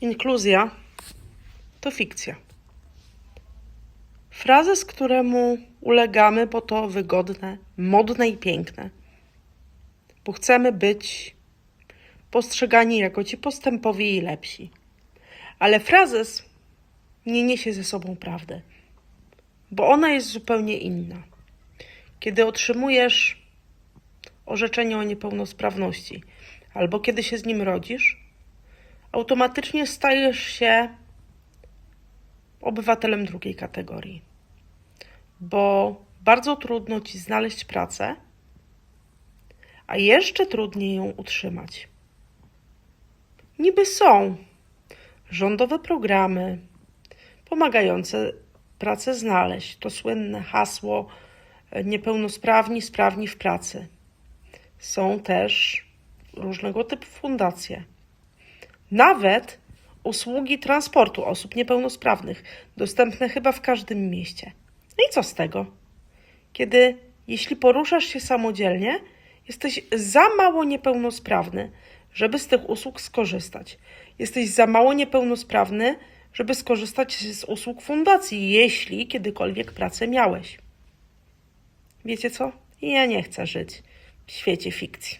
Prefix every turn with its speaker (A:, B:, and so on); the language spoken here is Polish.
A: Inkluzja to fikcja. Frazes, któremu ulegamy, bo to wygodne, modne i piękne. Bo chcemy być postrzegani jako ci postępowi i lepsi. Ale frazes nie niesie ze sobą prawdy, bo ona jest zupełnie inna. Kiedy otrzymujesz orzeczenie o niepełnosprawności, albo kiedy się z nim rodzisz, automatycznie stajesz się obywatelem drugiej kategorii, bo bardzo trudno ci znaleźć pracę, a jeszcze trudniej ją utrzymać. Niby są rządowe programy pomagające pracę znaleźć. To słynne hasło e, niepełnosprawni, sprawni w pracy. Są też różnego typu fundacje. Nawet usługi transportu osób niepełnosprawnych, dostępne chyba w każdym mieście. No i co z tego? Kiedy, jeśli poruszasz się samodzielnie, jesteś za mało niepełnosprawny, żeby z tych usług skorzystać. Jesteś za mało niepełnosprawny, żeby skorzystać z usług fundacji, jeśli kiedykolwiek pracę miałeś. Wiecie co? Ja nie chcę żyć w świecie fikcji.